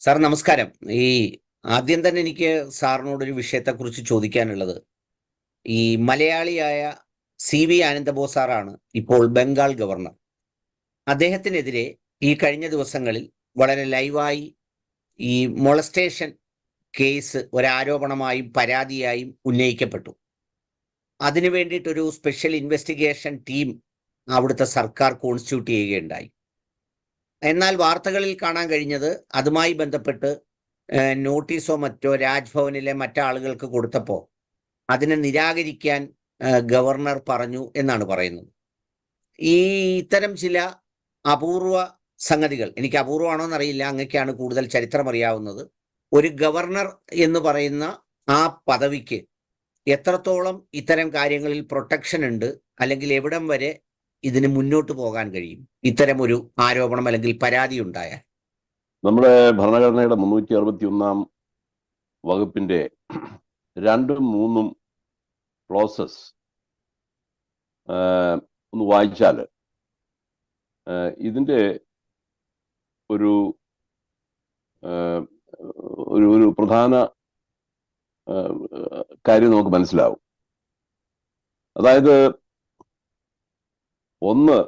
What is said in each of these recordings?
Sir നമസ്കാരം. ഈ ആദ്യം തന്നെ എനിക്ക് സാറിനോടൊരു വിഷയത്തെക്കുറിച്ച് ചോദിക്കാനുള്ളത്. ഈ മലയാളിയായ സി വി ആനന്ദബോസ് സാറാണ് ഇപ്പോൾ ബംഗാൾ ഗവർണർ. അദ്ദേഹത്തിനെതിരെ ഈ കഴിഞ്ഞ ദിവസങ്ങളിൽ വളരെ ലൈവായി ഈ മൊളസ്റ്റേഷൻ കേസ് ഒരാരോപണമായും പരാതിയായും ഉന്നയിക്കപ്പെട്ടു. അതിനു വേണ്ടിയിട്ടൊരു സ്പെഷ്യൽ ഇൻവെസ്റ്റിഗേഷൻ ടീം അവിടുത്തെ സർക്കാർ കോൺസ്റ്റിറ്റ്യൂട്ട് ചെയ്യുകയുണ്ടായി. എന്നാൽ വാർത്തകളിൽ കാണാൻ കഴിഞ്ഞത് അതുമായി ബന്ധപ്പെട്ട് നോട്ടീസോ മറ്റോ രാജ്ഭവനിലെ മറ്റാളുകൾക്ക് കൊടുത്തപ്പോൾ അതിനെ നിരാകരിക്കാൻ ഗവർണർ പറഞ്ഞു എന്നാണ് പറയുന്നത്. ഈ ഇത്തരം ചില അപൂർവ സംഗതികൾ എനിക്ക് അപൂർവമാണോ എന്നറിയില്ല അങ്ങക്കാണ് കൂടുതൽ ചരിത്രം അറിയാവുന്നത്. ഒരു ഗവർണർ എന്ന് പറയുന്ന ആ പദവിക്ക് എത്രത്തോളം ഇത്തരം കാര്യങ്ങളിൽ പ്രൊട്ടക്ഷൻ ഉണ്ട് അല്ലെങ്കിൽ എവിടം വരെ ഇതിന് മുന്നോട്ട് പോകാൻ കഴിയും. ഇത്തരം ഒരു ആരോപണം അല്ലെങ്കിൽ പരാതി ഉണ്ടായാൽ. നമ്മുടെ ഭരണഘടനയുടെ മുന്നൂറ്റി അറുപത്തി ഒന്നാം വകുപ്പിന്റെ രണ്ടും മൂന്നും ക്ലോസസ് ഒന്ന് വായിച്ചാൽ ഇതിന്റെ ഒരു ഒരു ഒരു പ്രധാന കാര്യം നമുക്ക് മനസ്സിലാവും. അതായത് ഒന്ന്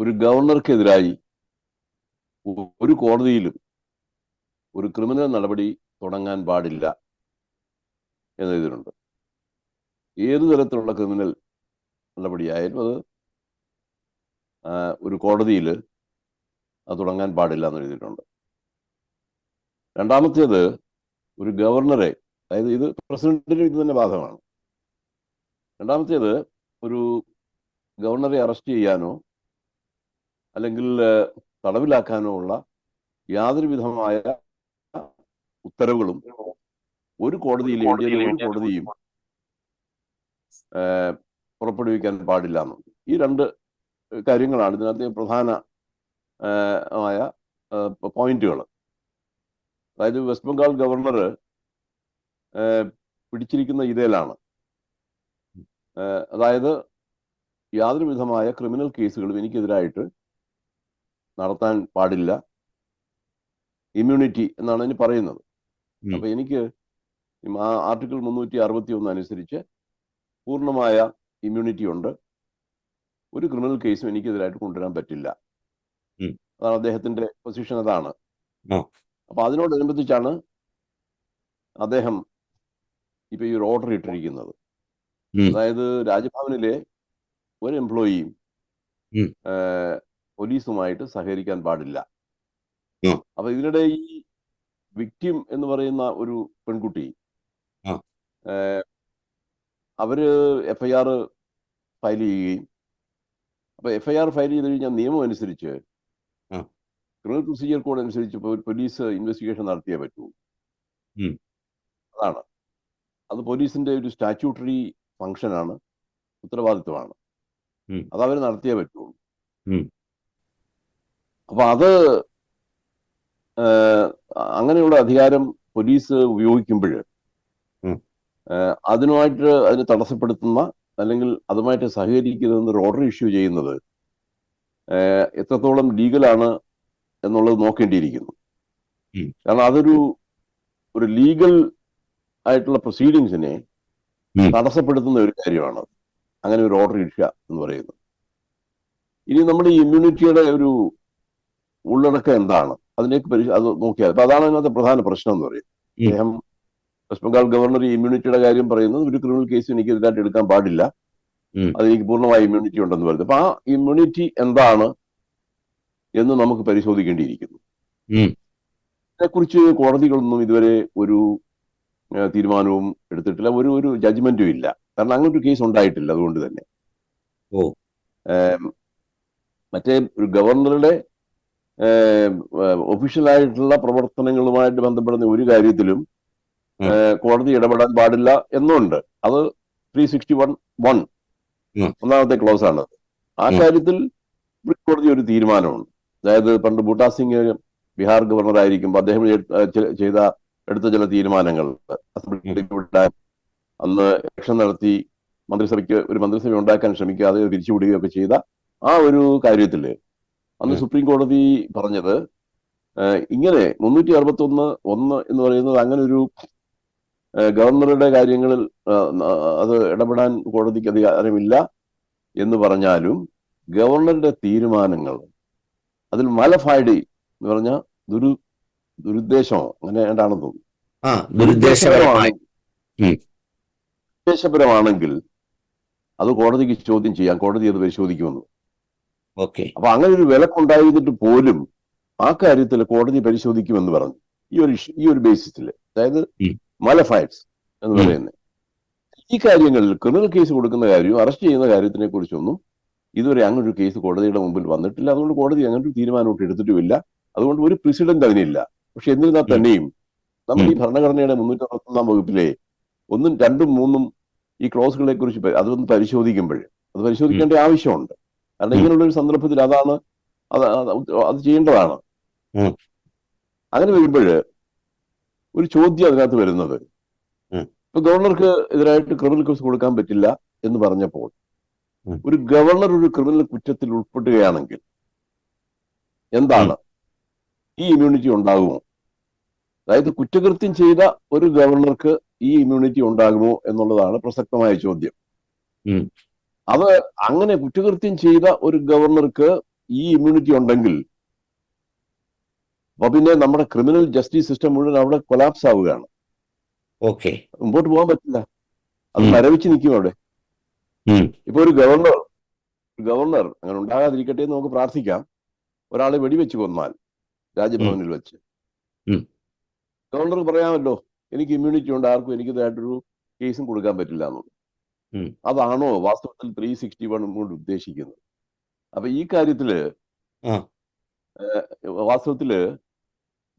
ഒരു ഗവർണർക്കെതിരായി ഒരു കോടതിയിലും ഒരു ക്രിമിനൽ നടപടി തുടങ്ങാൻ പാടില്ല എന്ന് ഇതിലുണ്ട്. ഏതു തരത്തിലുള്ള ക്രിമിനൽ നടപടിയായാലും അത് ഒരു കോടതിയിൽ അത് തുടങ്ങാൻ പാടില്ല എന്ന് എഴുതിയിട്ടുണ്ട് രണ്ടാമത്തേത് ഒരു ഗവർണറെ അതായത് ഇത് പ്രസിഡന്റിന് ഇത് തന്നെ ബാധകമാണ്. രണ്ടാമത്തേത് ഒരു ഗവർണറെ അറസ്റ്റ് ചെയ്യാനോ അല്ലെങ്കിൽ തടവിലാക്കാനോ ഉള്ള യാതൊരു വിധമായ ഉത്തരവുകളും ഒരു ഇന്ത്യയിലെ ഒരു കോടതിയും പുറപ്പെടുവിക്കാൻ പാടില്ല എന്ന്. ഈ രണ്ട് കാര്യങ്ങളാണ് ഇതിനകത്തെ പ്രധാന ആയ പോയിന്റുകൾ അതായത് വെസ്റ്റ് ബംഗാൾ ഗവർണർ പിടിച്ചിരിക്കുന്ന ഇതേലാണ്. അതായത് യാതൊരു വിധമായ ക്രിമിനൽ കേസുകളും എനിക്കെതിരായിട്ട് നടത്താൻ പാടില്ല ഇമ്മ്യൂണിറ്റി എന്നാണ് അതിന് പറയുന്നത്. അപ്പൊ എനിക്ക് ആ ആർട്ടിക്കിൾ മുന്നൂറ്റി അറുപത്തി ഒന്ന് അനുസരിച്ച് പൂർണമായ ഇമ്മ്യൂണിറ്റി ഉണ്ട് ഒരു ക്രിമിനൽ കേസും എനിക്കെതിരായിട്ട് കൊണ്ടുവരാൻ പറ്റില്ല അതാണ് അദ്ദേഹത്തിന്റെ പൊസിഷൻ അതാണ്. അപ്പൊ അതിനോടനുബന്ധിച്ചാണ് അദ്ദേഹം ഇപ്പൊ ഈ ഒരു ഓർഡർ ഇട്ടിരിക്കുന്നത്. അതായത് രാജ്ഭവനിലെ ഒരു എംപ്ലോയിയും പോലീസുമായിട്ട് സഹകരിക്കാൻ പാടില്ല. അപ്പൊ ഇതിനിടെ ഈ വിക്ടിം എന്ന് പറയുന്ന ഒരു പെൺകുട്ടി അവർ എഫ്ഐആർ ഫയൽ ചെയ്യുകയും അപ്പൊ എഫ്ഐആർ ഫയൽ ചെയ്ത് കഴിഞ്ഞാൽ നിയമം അനുസരിച്ച്. ക്രിമിനൽ പ്രൊസീജിയർ കോഡ് അനുസരിച്ച് പോലീസ് ഇൻവെസ്റ്റിഗേഷൻ നടത്തിയേ പറ്റൂ. അതാണ് അത് പോലീസിന്റെ ഒരു സ്റ്റാറ്റ്യൂട്ടറി ഫംഗ്ഷനാണ്. ഉത്തരവാദിത്വമാണ്. അത് അവർ നടത്തിയേ പറ്റുള്ളൂ. അപ്പൊ അത് അങ്ങനെയുള്ള അധികാരം പോലീസ് ഉപയോഗിക്കുമ്പോൾ. അതിനുമായിട്ട് അതിനെ തടസ്സപ്പെടുത്തുന്ന അല്ലെങ്കിൽ അതുമായിട്ട് സഹകരിക്കുന്ന ഒരു ഓർഡർ ഇഷ്യൂ ചെയ്യുന്നത് എത്രത്തോളം ലീഗലാണ് എന്നുള്ളത് നോക്കേണ്ടിയിരിക്കുന്നു. കാരണം അതൊരു ഒരു ലീഗൽ ആയിട്ടുള്ള പ്രൊസീഡിങ്സിനെ. തടസ്സപ്പെടുത്തുന്ന ഒരു കാര്യമാണ്. അങ്ങനെ ഒരു ഓർഡർ ഇഷ്യ എന്ന് പറയുന്നത്. ഇനി നമ്മുടെ ഈ ഇമ്മ്യൂണിറ്റിയുടെ ഒരു ഉള്ളടക്കം എന്താണ്? അതിലേക്ക് പരി അത് നോക്കിയാൽ അപ്പൊ അതാണ് അതിനകത്ത് പ്രധാന പ്രശ്നം എന്ന് പറയും. അദ്ദേഹം വെസ്റ്റ് ബംഗാൾ ഗവർണർ ഈ ഇമ്മ്യൂണിറ്റിയുടെ കാര്യം പറയുന്നത് ഒരു ക്രിമിനൽ കേസ് എനിക്ക് എതിരായിട്ട് എടുക്കാൻ പാടില്ല. അതെനിക്ക് അത് എനിക്ക് പൂർണമായ ഇമ്മ്യൂണിറ്റി ഉണ്ടെന്ന് പറയുന്നത്. അപ്പൊ ആ ഇമ്മ്യൂണിറ്റി എന്താണ് എന്ന് നമുക്ക് പരിശോധിക്കേണ്ടിയിരിക്കുന്നു. അതിനെക്കുറിച്ച് ഇതിനെക്കുറിച്ച് കോടതികളൊന്നും ഇതുവരെ ഒരു തീരുമാനവും എടുത്തിട്ടില്ല. ഒരു ഒരു ജഡ്ജ്മെന്റും ഇല്ല. കാരണം അങ്ങനെ ഒരു കേസ് ഉണ്ടായിട്ടില്ല അതുകൊണ്ട് തന്നെ. ഓ. മറ്റേ ഒരു ഗവർണറുടെ ഒഫീഷ്യലായിട്ടുള്ള പ്രവർത്തനങ്ങളുമായിട്ട് ബന്ധപ്പെടുന്ന ഒരു കാര്യത്തിലും കോടതി ഇടപെടാൻ പാടില്ല എന്നുണ്ട്. അത് ത്രീ സിക്സ്റ്റി വൺ വൺ. ഒന്നാമത്തെ ക്ലോസ് ആണ് ആ കാര്യത്തിൽ സുപ്രീം കോടതി ഒരു തീരുമാനമുണ്ട്. അതായത് പണ്ട് ബൂട്ടാ സിംഗ് ബീഹാർ ഗവർണർ ആയിരിക്കുമ്പോൾ അദ്ദേഹം ചെയ്ത എടുത്ത ചില തീരുമാനങ്ങൾ. അസംബ്ലിയുടെ അന്ന് ഇലക്ഷൻ നടത്തി മന്ത്രിസഭയ്ക്ക് ഒരു മന്ത്രിസഭ ഉണ്ടാക്കാൻ ശ്രമിക്കാതെ തിരിച്ചുവിടുകയൊക്കെ ചെയ്ത ആ ഒരു കാര്യത്തിൽ അന്ന് സുപ്രീം കോടതി പറഞ്ഞത് ഇങ്ങനെ മുന്നൂറ്റി അറുപത്തി ഒന്ന് ഒന്ന് എന്ന് പറയുന്നത് അങ്ങനെ ഒരു ഗവർണറുടെ കാര്യങ്ങളിൽ അത് ഇടപെടാൻ കോടതിക്ക് അധികാരമില്ല എന്ന് പറഞ്ഞാലും ഗവർണറുടെ തീരുമാനങ്ങൾ അതിൽ മലഫൈഡി എന്ന് പറഞ്ഞ ദുരു ദുരുദ്ദേശമോ അങ്ങനെ ഏതാണെന്ന് തോന്നുന്നു. ആ ദുരുദ്ദേശപരമായി ഉം. ദുരുദ്ദേശപരമാണെങ്കിൽ അത് കോടതിക്ക് ചോദ്യം ചെയ്യാം. കോടതി അത് പരിശോധിക്കുമെന്ന്. ഓക്കെ. അപ്പൊ അങ്ങനെ ഒരു വിലക്കുണ്ടായിരുന്നിട്ട് പോലും ആ കാര്യത്തിൽ കോടതി പരിശോധിക്കുമെന്ന് പറഞ്ഞു. ഈ ഒരു ഈ ഒരു ബേസിസിൽ അതായത് ഉം. മലഫൈഡ്സ് എന്ന്. പറയുന്നത്. ഈ കാര്യങ്ങളിൽ ക്രിമിനൽ കേസ് കൊടുക്കുന്ന കാര്യവും അറസ്റ്റ് ചെയ്യുന്ന കാര്യത്തിനെ കുറിച്ചൊന്നും ഇതുവരെ അങ്ങനെ ഒരു കേസ് കോടതിയുടെ മുമ്പിൽ വന്നിട്ടില്ല. അതുകൊണ്ട് കോടതി അങ്ങനെ ഒരു തീരുമാനമായിട്ട് എടുത്തിട്ടുമില്ല. അതുകൊണ്ട് ഒരു പ്രസിഡന്റ് അതിനില്ല. പക്ഷെ എന്നിരുന്നാൽ. തന്നെയും നമ്മൾ ഈ. ഭരണഘടനയുടെ മുന്നൂറ്റി അറുപത്തൊന്നാം വകുപ്പിലെ ഒന്നും രണ്ടും മൂന്നും ഈ ക്ലോസുകളെ കുറിച്ച് അതൊന്ന് പരിശോധിക്കുമ്പോൾ അത് പരിശോധിക്കേണ്ട ആവശ്യമുണ്ട് കാരണം. ഇങ്ങനെയുള്ള ഒരു സന്ദർഭത്തിൽ അതാണ് അത് അത് ചെയ്യേണ്ടതാണ്. അങ്ങനെ വരുമ്പോൾ ഒരു ചോദ്യം അതിനകത്ത് വരുന്നത്. ഇപ്പൊ ഗവർണർക്ക് എതിരായിട്ട് ക്രിമിനൽ കേസ് കൊടുക്കാൻ പറ്റില്ല എന്ന് പറഞ്ഞപ്പോൾ ഒരു ഗവർണർ ഒരു ക്രിമിനൽ കുറ്റത്തിൽ ഉൾപ്പെടുകയാണെങ്കിൽ എന്താണ് ഈ ഇമ്മ്യൂണിറ്റി ഉണ്ടാകുമോ അതായത് കുറ്റകൃത്യം ചെയ്ത ഒരു ഗവർണർക്ക് ഈ ഇമ്മ്യൂണിറ്റി ഉണ്ടാകുമോ എന്നുള്ളതാണ് പ്രസക്തമായ ചോദ്യം. അത് അങ്ങനെ കുറ്റകൃത്യം ചെയ്ത ഒരു ഗവർണർക്ക് ഈ ഇമ്മ്യൂണിറ്റി ഉണ്ടെങ്കിൽ അപ്പൊ പിന്നെ നമ്മുടെ ക്രിമിനൽ ജസ്റ്റിസ് സിസ്റ്റം മുഴുവൻ അവിടെ കൊലാപ്സ് ആവുകയാണ്. ഓക്കെ. മുമ്പോട്ട് പോകാൻ പറ്റില്ല. അത് മരവിച്ച് നിൽക്കും അവിടെ. ഇപ്പൊ ഒരു ഗവർണർ ഗവർണർ അങ്ങനെ ഉണ്ടാകാതിരിക്കട്ടെ എന്ന് നമുക്ക് പ്രാർത്ഥിക്കാം. ഒരാളെ വെടിവെച്ച് കൊന്നാൽ രാജ്ഭവനിൽ വെച്ച്. ഗവർണർക്ക് പറയാമല്ലോ എനിക്ക് ഇമ്മ്യൂണിറ്റി ഉണ്ട് ആർക്കും എനിക്കിതായിട്ടൊരു കേസും കൊടുക്കാൻ പറ്റില്ല എന്നുള്ളത്. അതാണോ വാസ്തവത്തിൽ ത്രീ സിക്സ്റ്റി വൺ കൊണ്ട് ഉദ്ദേശിക്കുന്നത്? അപ്പൊ ഈ കാര്യത്തിൽ. വാസ്തവത്തിൽ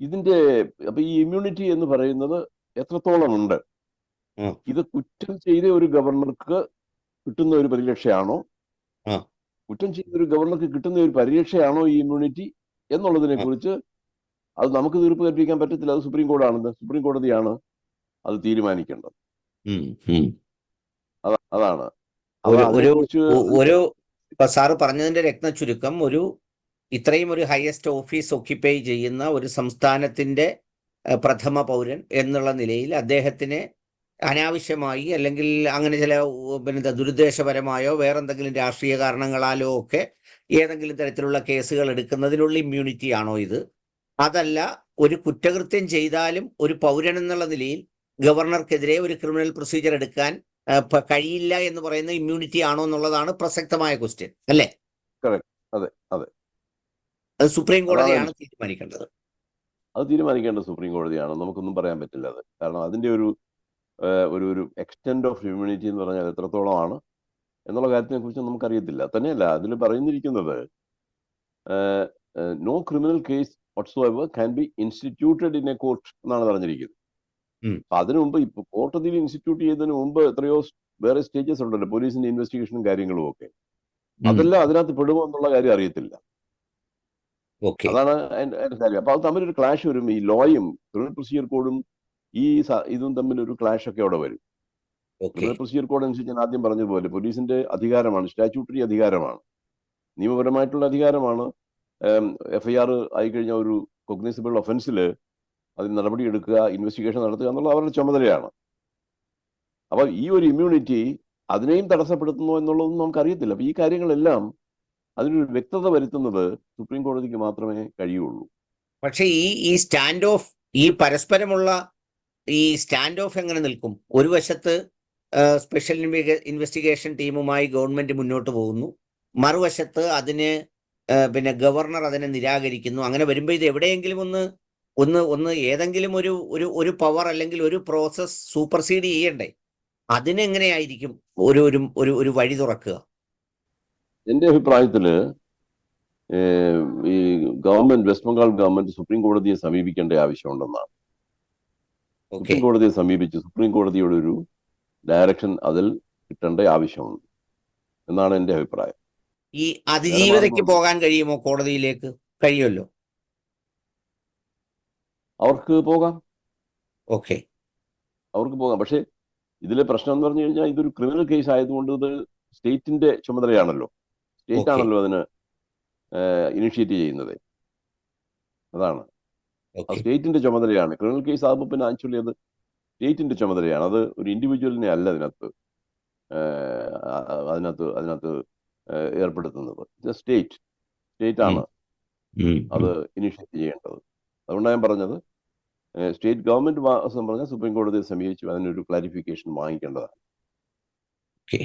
ഇതിന്റെ അപ്പൊ ഈ ഇമ്മ്യൂണിറ്റി എന്ന് പറയുന്നത് എത്രത്തോളം ഉണ്ട്? ഇത് കുറ്റം ചെയ്ത ഒരു ഗവർണർക്ക് കിട്ടുന്ന ഒരു പരിരക്ഷയാണോ? കുറ്റം ചെയ്ത ഒരു ഗവർണർക്ക് കിട്ടുന്ന ഒരു പരിരക്ഷയാണോ ഈ ഇമ്മ്യൂണിറ്റി എന്നുള്ളതിനെ കുറിച്ച് അത് നമുക്ക് തീർപ്പ് കൽപ്പിക്കാൻ പറ്റത്തില്ല. അത് സുപ്രീം കോടതിയാണ് സുപ്രീം കോടതിയാണ് അത് തീരുമാനിക്കേണ്ടത്. അതാണ്. ഒരു- ഒരു സാറ് പറഞ്ഞതിന്റെ രത്ന ചുരുക്കം ഒരു ഇത്രയും ഒരു ഹയസ്റ്റ് ഓഫീസ് ഒക്യുപ്പൈ ചെയ്യുന്ന ഒരു സംസ്ഥാനത്തിന്റെ പ്രഥമ പൗരൻ എന്നുള്ള നിലയിൽ അദ്ദേഹത്തിന് അനാവശ്യമായി അല്ലെങ്കിൽ അങ്ങനെ ചില പിന്നെ ദുരുദ്ദേശപരമായോ വേറെന്തെങ്കിലും രാഷ്ട്രീയ കാരണങ്ങളാലോ ഒക്കെ ഏതെങ്കിലും തരത്തിലുള്ള കേസുകൾ എടുക്കുന്നതിനുള്ള ഇമ്മ്യൂണിറ്റി ആണോ ഇത്? അതല്ല ഒരു കുറ്റകൃത്യം ചെയ്താലും ഒരു പൗരൻ എന്നുള്ള നിലയിൽ ഗവർണർക്കെതിരെ ഒരു ക്രിമിനൽ പ്രൊസീജിയർ എടുക്കാൻ കഴിയില്ല എന്ന് പറയുന്ന ഇമ്മ്യൂണിറ്റി ആണോ എന്നുള്ളതാണ് പ്രസക്തമായ ക്വസ്റ്റ്യൻ അല്ലേ. അതെ, അതെ. അത് സുപ്രീം കോടതിയാണ് തീരുമാനിക്കേണ്ടത്. അത് തീരുമാനിക്കേണ്ടത് സുപ്രീം കോടതിയാണ്. നമുക്കൊന്നും പറയാൻ പറ്റില്ല അത്. കാരണം അതിന്റെ ഒരു ഒരു ഒരു എക്സ്റ്റെൻഡ് ഓഫ് ഇമ്മ്യൂണിറ്റി എന്ന് പറഞ്ഞാൽ എത്രത്തോളമാണ് എന്നുള്ള കാര്യത്തിനെ കുറിച്ച് നമുക്കറിയത്തില്ല. തന്നെയല്ല അതിൽ പറയുന്നിരിക്കുന്നത് no criminal case whatsoever can be instituted in a court എന്നാണ് പറഞ്ഞിരിക്കുന്നത്. അപ്പൊ അതിനു മുമ്പ് ഇപ്പൊ കോടതിയിൽ ഇൻസ്റ്റിറ്റ്യൂട്ട് ചെയ്യുന്നതിന് മുമ്പ് എത്രയോ വേറെ സ്റ്റേജസ് ഉണ്ടല്ലോ പോലീസിന്റെ ഇൻവെസ്റ്റിഗേഷനും കാര്യങ്ങളും ഒക്കെ. അതെല്ലാം അതിനകത്ത് പെടുമോ എന്നുള്ള കാര്യം അറിയത്തില്ല. അതാണ് എന്റെ കാര്യം. അപ്പൊ അത് തമ്മിലൊരു ക്ലാഷ് വരും. ഈ ലോയും ക്രിമിനൽ പ്രൊസീജിയർ കോഡും ഈ ഇതും തമ്മിൽ ഒരു ക്ലാഷ് ഒക്കെ അവിടെ വരും. ക്രിമിനൽ പ്രൊസീജിയർ കോഡ് അനുസരിച്ച് ഞാൻ ആദ്യം പറഞ്ഞതുപോലെ പോലീസിന്റെ അധികാരമാണ് സ്റ്റാറ്റ്യൂട്ടറി അധികാരമാണ്. നിയമപരമായിട്ടുള്ള അധികാരമാണ്. എഫ് ഐ ആർ ആയിക്കഴിഞ്ഞ ഒരു കൊഗ്നൈസിബിൾ ഒഫൻസിൽ അതിന് നടപടി എടുക്കുക ഇൻവെസ്റ്റിഗേഷൻ നടത്തുക എന്നുള്ളത് അവരുടെ ചുമതലയാണ്. അപ്പോൾ ഈ ഒരു ഇമ്മ്യൂണിറ്റി അതിനെയും തടസ്സപ്പെടുത്തുന്നു എന്നുള്ളതൊന്നും നമുക്കറിയത്തില്ല. അപ്പോൾ ഈ കാര്യങ്ങളെല്ലാം അതിനൊരു വ്യക്തത വരുത്തുന്നത് സുപ്രീം കോടതിക്ക് മാത്രമേ കഴിയുള്ളൂ. പക്ഷേ ഈ ഈ സ്റ്റാൻഡ് ഓഫ് ഈ പരസ്പരമുള്ള ഈ സ്റ്റാൻഡ് ഓഫ് എങ്ങനെ നിൽക്കും? ഒരു വശത്ത് സ്പെഷ്യൽ ഇൻവെസ്റ്റിഗേഷൻ ടീമുമായി ഗവൺമെന്റ് മുന്നോട്ട് പോകുന്നു. മറുവശത്ത് അതിന് പിന്നെ ഗവർണർ അതിനെ നിരാകരിക്കുന്നു. അങ്ങനെ വരുമ്പോൾ ഇത് എവിടെയെങ്കിലും ഒന്ന് ഒന്ന് ഒന്ന് ഏതെങ്കിലും ഒരു ഒരു ഒരു പവർ അല്ലെങ്കിൽ ഒരു പ്രോസസ് സൂപ്പർസീഡ് ചെയ്യണ്ടേ? അതിനെങ്ങനെയായിരിക്കും ഒരു ഒരു ഒരു ഒരു വഴി തുറക്കുക? എന്റെ അഭിപ്രായത്തിൽ ഈ government West Bengal government supreme കോടതിയെ സമീപിക്കേണ്ട ആവശ്യമുണ്ടെന്നാണ്. സുപ്രീം കോടതിയെ സമീപിച്ച് സുപ്രീം കോടതിയുടെ ഒരു ഡയറക്ഷൻ അതിൽ കിട്ടേണ്ട ആവശ്യമുണ്ട്. എന്നാണ് എന്റെ അഭിപ്രായം. ഈ അതിജീവിതയ്ക്ക് പോകാൻ കഴിയുമോ കോടതിയിലേക്ക്? കഴിയുമല്ലോ. അവർക്ക് പോകാം. ഓക്കെ. അവർക്ക് പോകാം. പക്ഷേ ഇതിലെ പ്രശ്നം എന്ന് പറഞ്ഞു കഴിഞ്ഞാൽ ഇതൊരു ക്രിമിനൽ കേസ് ആയതുകൊണ്ട് ഇത് സ്റ്റേറ്റിന്റെ ചുമതലയാണല്ലോ. സ്റ്റേറ്റ് ആണല്ലോ അതിന് ഇനിഷ്യേറ്റ് ചെയ്യുന്നത്. അതാണ്. അത് സ്റ്റേറ്റിന്റെ ചുമതലയാണ്. ക്രിമിനൽ കേസ് ആകുമ്പോൾ പിന്നെ ആക്ച്വലി അത് സ്റ്റേറ്റിന്റെ ചുമതലയാണ്. അത് ഒരു ഇൻഡിവിജ്വലിനെ അല്ല അതിനകത്ത്. അതിനകത്ത് അതിനകത്ത് ഏർപ്പെടുത്തുന്നത്. സ്റ്റേറ്റ്. സ്റ്റേറ്റ് ആണ് അത് ഇനിഷ്യേറ്റ് ചെയ്യേണ്ടത്. അതുകൊണ്ടാണ് ഞാൻ പറഞ്ഞത് സ്റ്റേറ്റ് ഗവൺമെന്റ് പറഞ്ഞാൽ സുപ്രീം കോടതിയെ സമീപിച്ചു അതിനൊരു ക്ലാരിഫിക്കേഷൻ വാങ്ങിക്കേണ്ടതാണ്. ഓക്കെ.